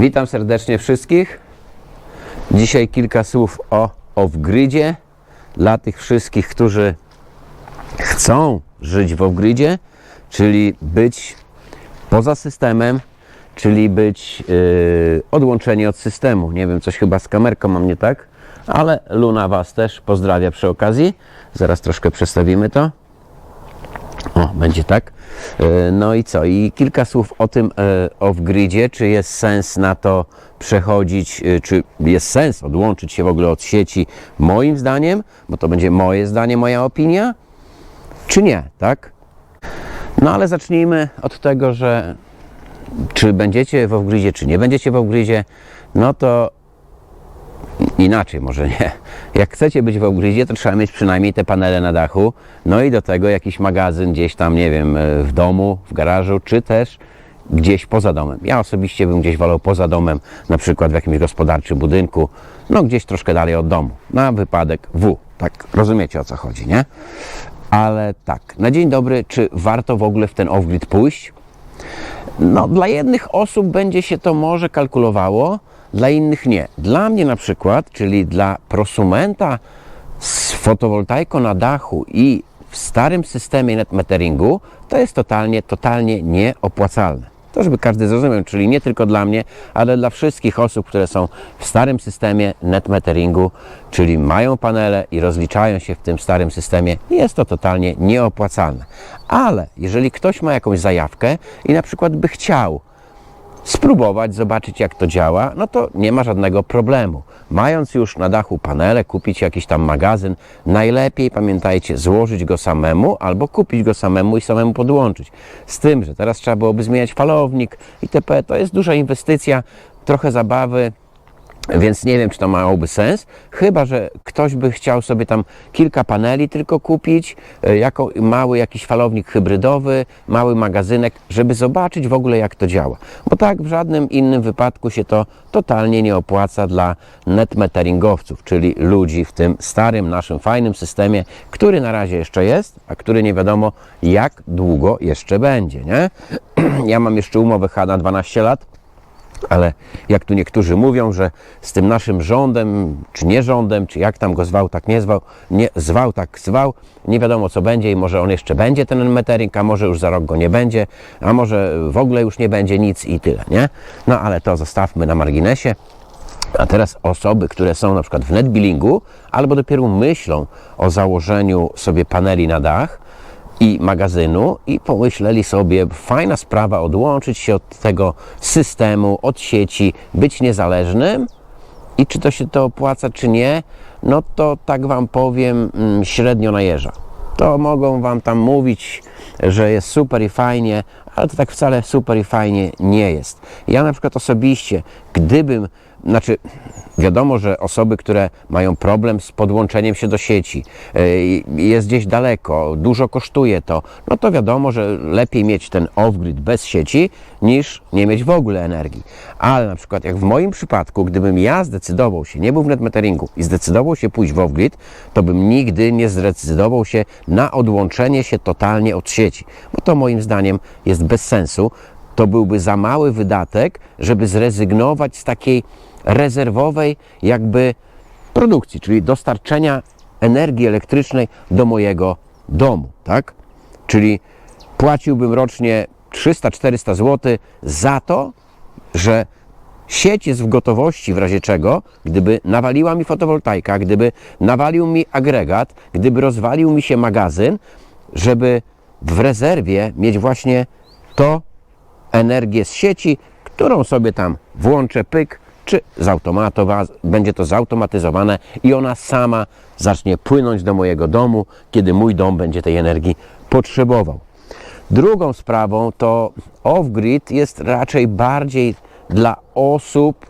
Witam serdecznie wszystkich. Dzisiaj kilka słów o off-gridzie dla tych wszystkich, którzy chcą żyć w off-gridzie, czyli być poza systemem, czyli być yy, odłączeni od systemu. Nie wiem, coś chyba z kamerką mam nie tak, ale Luna Was też pozdrawia przy okazji. Zaraz troszkę przestawimy to. Będzie tak. E, No i co? I kilka słów o tym e, off-gridzie. Czy jest sens na to przechodzić, e, czy jest sens odłączyć się w ogóle od sieci, moim zdaniem, bo to będzie moje zdanie, moja opinia, czy nie, tak? No ale zacznijmy od tego, że czy będziecie w off-gridzie, czy nie będziecie w off-gridzie, no to inaczej może nie. Jak chcecie być w off-gridzie, to trzeba mieć przynajmniej te panele na dachu, no i do tego jakiś magazyn gdzieś tam, nie wiem, e, w domu, w garażu, czy też gdzieś poza domem. Ja osobiście bym gdzieś wolał poza domem, na przykład w jakimś gospodarczym budynku, no gdzieś troszkę dalej od domu, na wypadek W. Tak, rozumiecie o co chodzi, nie? Ale tak, na dzień dobry, czy warto w ogóle w ten off-grid pójść? No, dla jednych osób będzie się to może kalkulowało, dla innych nie. Dla mnie na przykład, czyli dla prosumenta z fotowoltaiką na dachu i w starym systemie net meteringu, to jest totalnie, totalnie nieopłacalne. To, żeby każdy zrozumiał, czyli nie tylko dla mnie, ale dla wszystkich osób, które są w starym systemie net meteringu, czyli mają panele i rozliczają się w tym starym systemie, jest to totalnie nieopłacalne. Ale jeżeli ktoś ma jakąś zajawkę i na przykład by chciał spróbować, zobaczyć jak to działa, no to nie ma żadnego problemu. Mając już na dachu panele, kupić jakiś tam magazyn, najlepiej pamiętajcie, złożyć go samemu albo kupić go samemu i samemu podłączyć. Z tym, że teraz trzeba byłoby zmieniać falownik itp. To jest duża inwestycja, trochę zabawy, więc nie wiem, czy to miałoby sens, chyba że ktoś by chciał sobie tam kilka paneli tylko kupić, e, jako mały jakiś falownik hybrydowy, mały magazynek, żeby zobaczyć w ogóle jak to działa. Bo tak w żadnym innym wypadku się to totalnie nie opłaca dla netmeteringowców, czyli ludzi w tym starym naszym fajnym systemie, który na razie jeszcze jest, a który nie wiadomo jak długo jeszcze będzie, nie? Ja mam jeszcze umowę H na 12 lat, ale jak tu niektórzy mówią, że z tym naszym rządem, czy nie rządem, czy jak tam go zwał, tak nie zwał, nie zwał, tak zwał, nie wiadomo co będzie i może on jeszcze będzie ten metering, a może już za rok go nie będzie, a może w ogóle już nie będzie nic i tyle, nie? No ale to zostawmy na marginesie. A teraz osoby, które są na przykład w netbillingu, albo dopiero myślą o założeniu sobie paneli na dach, i magazynu i pomyśleli sobie, fajna sprawa, odłączyć się od tego systemu, od sieci, być niezależnym i czy to się to opłaca, czy nie, no to tak Wam powiem, mm, średnio najeża. To mogą Wam tam mówić, że jest super i fajnie, ale to tak wcale super i fajnie nie jest. Ja na przykład osobiście, gdybym, znaczy wiadomo, że osoby, które mają problem z podłączeniem się do sieci, yy, jest gdzieś daleko, dużo kosztuje to, no to wiadomo, że lepiej mieć ten off-grid bez sieci, niż nie mieć w ogóle energii. Ale na przykład jak w moim przypadku, gdybym ja zdecydował się, nie był w netmeteringu i zdecydował się pójść w off-grid, to bym nigdy nie zdecydował się na odłączenie się totalnie od sieci, bo to moim zdaniem jest bez sensu. To byłby za mały wydatek, żeby zrezygnować z takiej rezerwowej jakby produkcji, czyli dostarczenia energii elektrycznej do mojego domu, tak? Czyli płaciłbym rocznie 300-400 zł za to, że sieć jest w gotowości w razie czego, gdyby nawaliła mi fotowoltaika, gdyby nawalił mi agregat, gdyby rozwalił mi się magazyn, żeby w rezerwie mieć właśnie to energię z sieci, którą sobie tam włączę, pyk, czy będzie to zautomatyzowane i ona sama zacznie płynąć do mojego domu, kiedy mój dom będzie tej energii potrzebował. Drugą sprawą to off-grid jest raczej bardziej dla osób,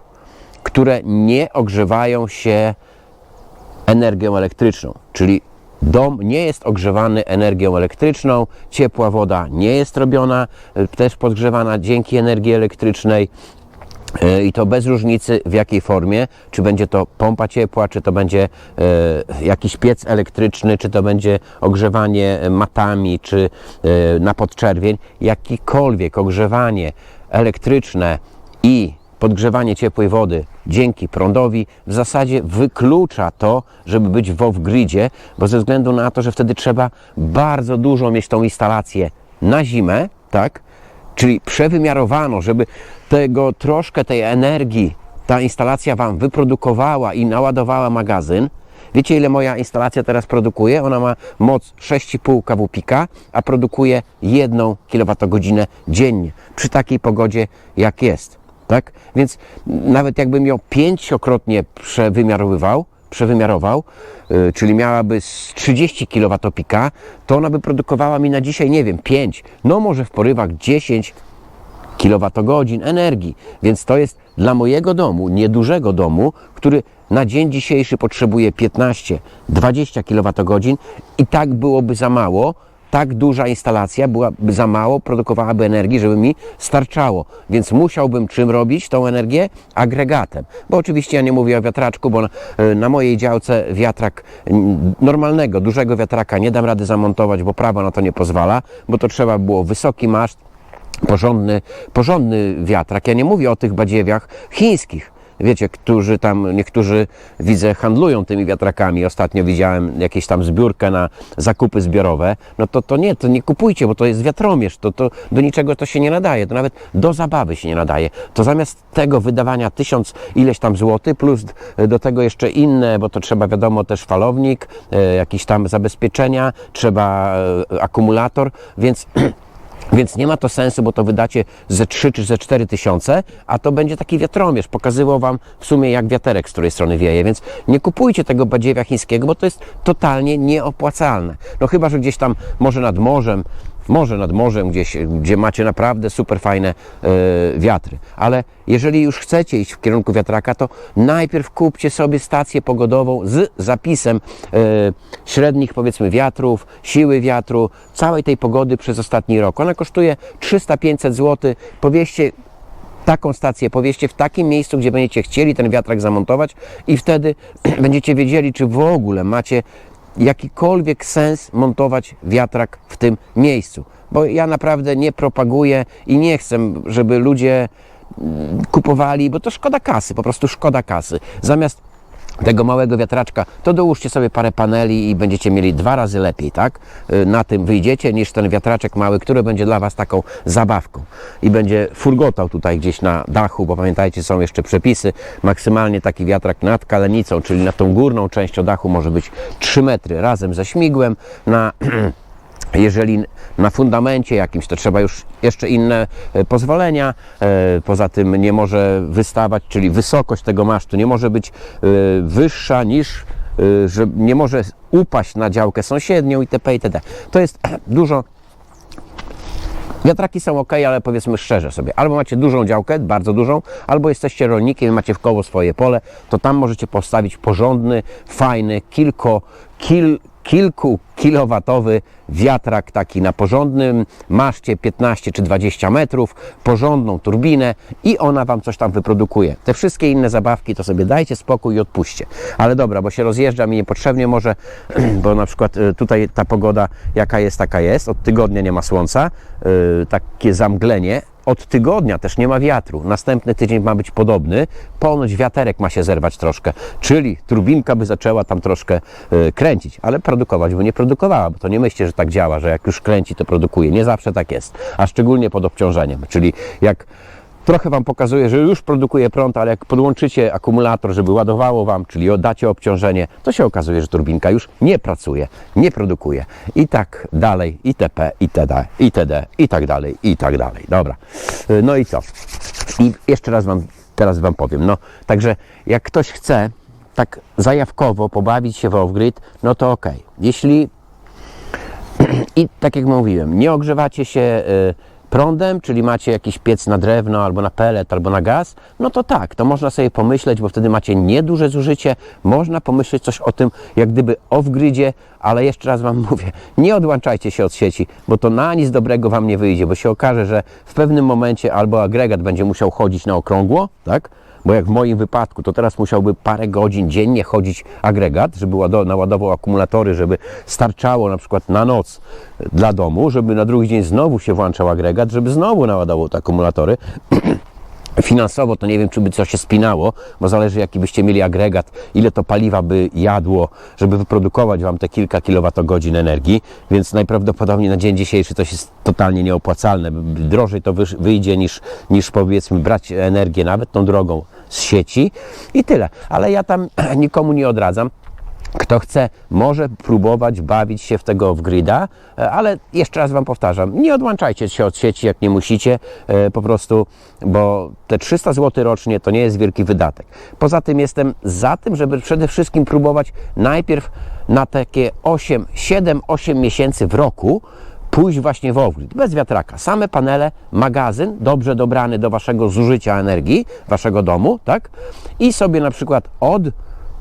które nie ogrzewają się energią elektryczną, czyli dom nie jest ogrzewany energią elektryczną, ciepła woda nie jest robiona, e, też podgrzewana dzięki energii elektrycznej. E, I to bez różnicy w jakiej formie, czy będzie to pompa ciepła, czy to będzie e, jakiś piec elektryczny, czy to będzie ogrzewanie matami, czy e, na podczerwień, jakikolwiek ogrzewanie elektryczne i podgrzewanie ciepłej wody dzięki prądowi w zasadzie wyklucza to, żeby być w off-gridzie, bo ze względu na to, że wtedy trzeba bardzo dużo mieć tą instalację na zimę, tak? Czyli przewymiarowano, żeby tego troszkę tej energii ta instalacja Wam wyprodukowała i naładowała magazyn. Wiecie, ile moja instalacja teraz produkuje? Ona ma moc 6,5 kW pika, a produkuje 1 kWh dziennie przy takiej pogodzie, jak jest. Tak? Więc nawet jakbym ją pięciokrotnie przewymiarowywał, przewymiarował, yy, czyli miałaby z 30 kW pika, to ona by produkowała mi na dzisiaj, nie wiem, 5, no może w porywach 10 kilowatogodzin energii. Więc to jest dla mojego domu, niedużego domu, który na dzień dzisiejszy potrzebuje 15-20 kilowatogodzin i tak byłoby za mało, tak duża instalacja byłaby za mało, produkowałaby energii, żeby mi starczało. Więc musiałbym czym robić tą energię? Agregatem. Bo oczywiście ja nie mówię o wiatraczku, bo na, na mojej działce wiatrak normalnego, dużego wiatraka nie dam rady zamontować, bo prawo na to nie pozwala, bo to trzeba było wysoki maszt, porządny, porządny wiatrak. Ja nie mówię o tych badziewiach chińskich. Wiecie, którzy tam, niektórzy widzę, handlują tymi wiatrakami. Ostatnio widziałem jakieś tam zbiórkę na zakupy zbiorowe. No to, to nie, to nie kupujcie, bo to jest wiatromierz. To, to do niczego to się nie nadaje. To nawet do zabawy się nie nadaje. To zamiast tego wydawania tysiąc ileś tam złotych, plus do tego jeszcze inne, bo to trzeba wiadomo też falownik, e, jakieś tam zabezpieczenia, trzeba e, akumulator, więc Więc nie ma to sensu, bo to wydacie ze 3 czy ze 4 tysiące, a to będzie taki wiatromierz. Pokazywał Wam w sumie jak wiaterek z której strony wieje, więc nie kupujcie tego badziewia chińskiego, bo to jest totalnie nieopłacalne. No chyba, że gdzieś tam może nad morzem, może nad morzem gdzieś, gdzie macie naprawdę super fajne e, wiatry. Ale jeżeli już chcecie iść w kierunku wiatraka, to najpierw kupcie sobie stację pogodową z zapisem e, średnich powiedzmy wiatrów, siły wiatru, całej tej pogody przez ostatni rok. Ona kosztuje 300-500 zł. Powieście taką stację powieście w takim miejscu, gdzie będziecie chcieli ten wiatrak zamontować i wtedy będziecie wiedzieli, czy w ogóle macie jakikolwiek sens montować wiatrak w tym miejscu. Bo ja naprawdę nie propaguję i nie chcę, żeby ludzie mm, kupowali, bo to szkoda kasy, po prostu szkoda kasy. Zamiast tego małego wiatraczka, to dołóżcie sobie parę paneli i będziecie mieli dwa razy lepiej, tak? Y, Na tym wyjdziecie niż ten wiatraczek mały, który będzie dla Was taką zabawką i będzie furgotał tutaj gdzieś na dachu, bo pamiętajcie, są jeszcze przepisy. Maksymalnie taki wiatrak nad kalenicą, czyli nad tą górną częścią dachu może być 3 metry razem ze śmigłem. Na jeżeli na fundamencie jakimś, to trzeba już jeszcze inne e, pozwolenia. E, Poza tym nie może wystawać, czyli wysokość tego masztu nie może być e, wyższa niż, że nie może upaść na działkę sąsiednią itp. itd. To jest dużo Wiatraki są ok, ale powiedzmy szczerze sobie, albo macie dużą działkę, bardzo dużą, albo jesteście rolnikiem i macie w koło swoje pole, to tam możecie postawić porządny, fajny, kilko, kil, kilku kilowatowy wiatrak taki na porządnym maszcie 15 czy 20 metrów, porządną turbinę i ona Wam coś tam wyprodukuje. Te wszystkie inne zabawki to sobie dajcie spokój i odpuśćcie. Ale dobra, bo się rozjeżdżam i niepotrzebnie może, bo na przykład y, tutaj ta pogoda jaka jest, taka jest, od tygodnia nie ma słońca, y, takie zamglenie, od tygodnia też nie ma wiatru. Następny tydzień ma być podobny. Ponoć wiaterek ma się zerwać troszkę, czyli turbinka by zaczęła tam troszkę y, kręcić, ale produkować by nie produkowała, bo to nie myślcie, że tak działa, że jak już kręci, to produkuje. Nie zawsze tak jest, a szczególnie pod obciążeniem. Czyli jak trochę Wam pokazuje, że już produkuje prąd, ale jak podłączycie akumulator, żeby ładowało Wam, czyli dacie obciążenie, to się okazuje, że turbinka już nie pracuje, nie produkuje. I tak dalej, itp., itd., itd., i tak dalej, i tak dalej. Dobra. Y, No i co? I jeszcze raz Wam, teraz Wam powiem. No, także jak ktoś chce tak zajawkowo pobawić się w off-grid, no to ok. Jeśli i tak jak mówiłem, nie ogrzewacie się y, prądem, czyli macie jakiś piec na drewno, albo na pelet, albo na gaz, no to tak, to można sobie pomyśleć, bo wtedy macie nieduże zużycie, można pomyśleć coś o tym, jak gdyby off-gridzie, ale jeszcze raz Wam mówię, nie odłączajcie się od sieci, bo to na nic dobrego Wam nie wyjdzie, bo się okaże, że w pewnym momencie albo agregat będzie musiał chodzić na okrągło, tak? Bo jak w moim wypadku, to teraz musiałby parę godzin dziennie chodzić agregat, żeby łado- naładował akumulatory, żeby starczało na przykład na noc dla domu, żeby na drugi dzień znowu się włączał agregat, żeby znowu naładował te akumulatory. Finansowo to nie wiem, czy by coś się spinało, bo zależy jaki byście mieli agregat, ile to paliwa by jadło, żeby wyprodukować Wam te kilka kilowatogodzin energii, więc najprawdopodobniej na dzień dzisiejszy to jest totalnie nieopłacalne. Drożej to wyjdzie niż, niż powiedzmy brać energię nawet tą drogą z sieci i tyle. Ale ja tam nikomu nie odradzam. Kto chce, może próbować bawić się w tego off-grida, e, ale jeszcze raz Wam powtarzam, nie odłączajcie się od sieci, jak nie musicie, e, po prostu, bo te 300 zł rocznie to nie jest wielki wydatek. Poza tym jestem za tym, żeby przede wszystkim próbować najpierw na takie 8, 7-8 miesięcy w roku pójść właśnie w off-grid, bez wiatraka. Same panele, magazyn, dobrze dobrany do Waszego zużycia energii, Waszego domu, tak? I sobie na przykład od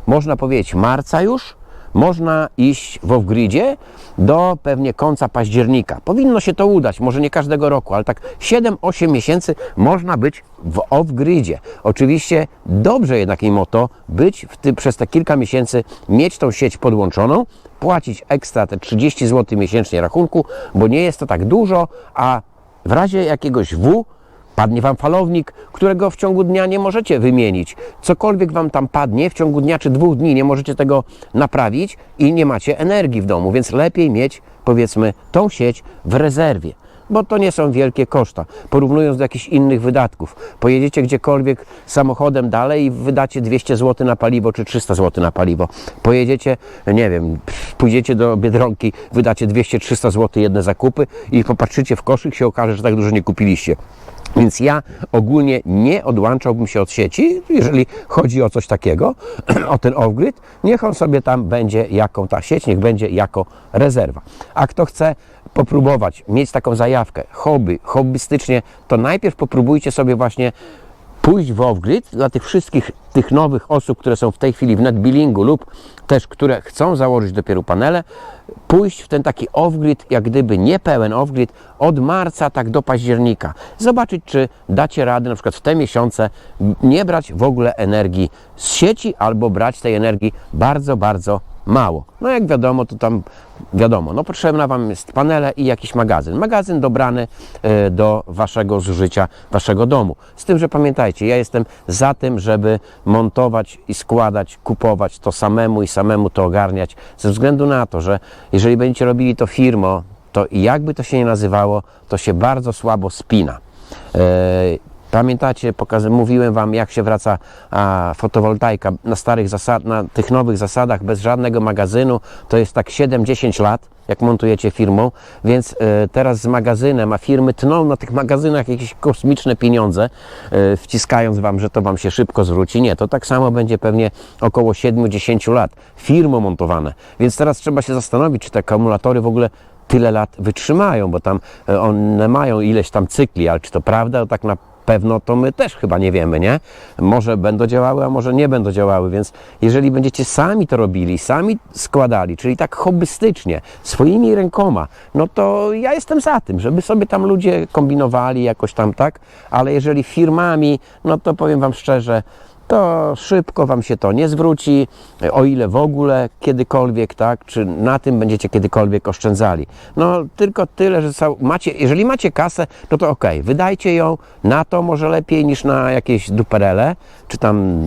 można powiedzieć marca już, można iść w off-gridzie do pewnie końca października. Powinno się to udać, może nie każdego roku, ale tak 7-8 miesięcy można być w off-gridzie. Oczywiście dobrze jednak mimo to być ty, przez te kilka miesięcy, mieć tą sieć podłączoną, płacić ekstra te 30 zł miesięcznie rachunku, bo nie jest to tak dużo, a w razie jakiegoś W Padnie Wam falownik, którego w ciągu dnia nie możecie wymienić. Cokolwiek Wam tam padnie w ciągu dnia czy dwóch dni, nie możecie tego naprawić i nie macie energii w domu, więc lepiej mieć, powiedzmy, tą sieć w rezerwie. Bo to nie są wielkie koszta, porównując do jakichś innych wydatków. Pojedziecie gdziekolwiek samochodem dalej i wydacie 200 zł na paliwo czy 300 zł na paliwo. Pojedziecie, nie wiem, pójdziecie do Biedronki, wydacie 200-300 zł jedne zakupy i popatrzycie w koszyk, się okaże, że tak dużo nie kupiliście. Więc ja ogólnie nie odłączałbym się od sieci, jeżeli chodzi o coś takiego, o ten off-grid, niech on sobie tam będzie jako ta sieć, niech będzie jako rezerwa. A kto chce popróbować, mieć taką zajawkę, hobby, hobbystycznie, to najpierw popróbujcie sobie właśnie pójść w off-grid dla tych wszystkich tych nowych osób, które są w tej chwili w netbillingu lub też, które chcą założyć dopiero panele, pójść w ten taki off-grid, jak gdyby nie pełen off-grid, od marca tak do października. Zobaczyć, czy dacie radę na przykład w te miesiące nie brać w ogóle energii z sieci albo brać tej energii bardzo, bardzo mało. No jak wiadomo, to tam wiadomo, no potrzebna Wam jest panele i jakiś magazyn. Magazyn dobrany e, do Waszego zużycia, Waszego domu. Z tym, że pamiętajcie, ja jestem za tym, żeby montować i składać, kupować to samemu i samemu to ogarniać, ze względu na to, że jeżeli będziecie robili to firmo, to jakby to się nie nazywało, to się bardzo słabo spina. E, Pamiętacie, mówiłem Wam, jak się wraca a, fotowoltaika na starych zasad, na tych nowych zasadach, bez żadnego magazynu. To jest tak 7-10 lat, jak montujecie firmą, więc e, teraz z magazynem, a firmy tną na tych magazynach jakieś kosmiczne pieniądze, e, wciskając Wam, że to Wam się szybko zwróci. Nie, to tak samo będzie pewnie około 7-10 lat firmą montowane. Więc teraz trzeba się zastanowić, czy te akumulatory w ogóle tyle lat wytrzymają, bo tam e, one mają ileś tam cykli, ale czy to prawda, tak na pewno to my też chyba nie wiemy, nie? Może będą działały, a może nie będą działały, więc jeżeli będziecie sami to robili, sami składali, czyli tak hobbystycznie, swoimi rękoma, no to ja jestem za tym, żeby sobie tam ludzie kombinowali jakoś tam, tak? Ale jeżeli firmami, no to powiem Wam szczerze, to szybko Wam się to nie zwróci, o ile w ogóle kiedykolwiek, tak, czy na tym będziecie kiedykolwiek oszczędzali. No tylko tyle, że macie, jeżeli macie kasę, no to ok, wydajcie ją na to może lepiej niż na jakieś duperele, czy tam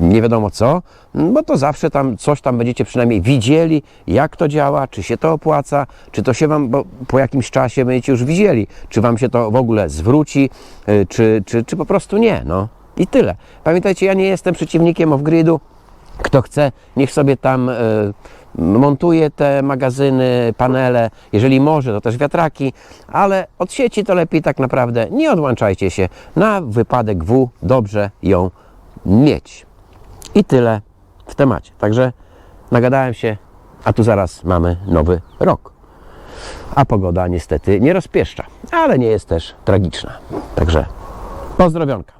nie wiadomo co, bo to zawsze tam coś tam będziecie przynajmniej widzieli, jak to działa, czy się to opłaca, czy to się Wam, bo po jakimś czasie będziecie już widzieli, czy Wam się to w ogóle zwróci, y, czy, czy, czy po prostu nie, no. I tyle. Pamiętajcie, ja nie jestem przeciwnikiem off-gridu. Kto chce, niech sobie tam e, montuje te magazyny, panele. Jeżeli może, to też wiatraki, ale od sieci to lepiej tak naprawdę nie odłączajcie się. Na wypadek W dobrze ją mieć. I tyle w temacie. Także nagadałem się, a tu zaraz mamy nowy rok. A pogoda niestety nie rozpieszcza, ale nie jest też tragiczna. Także pozdrowionka.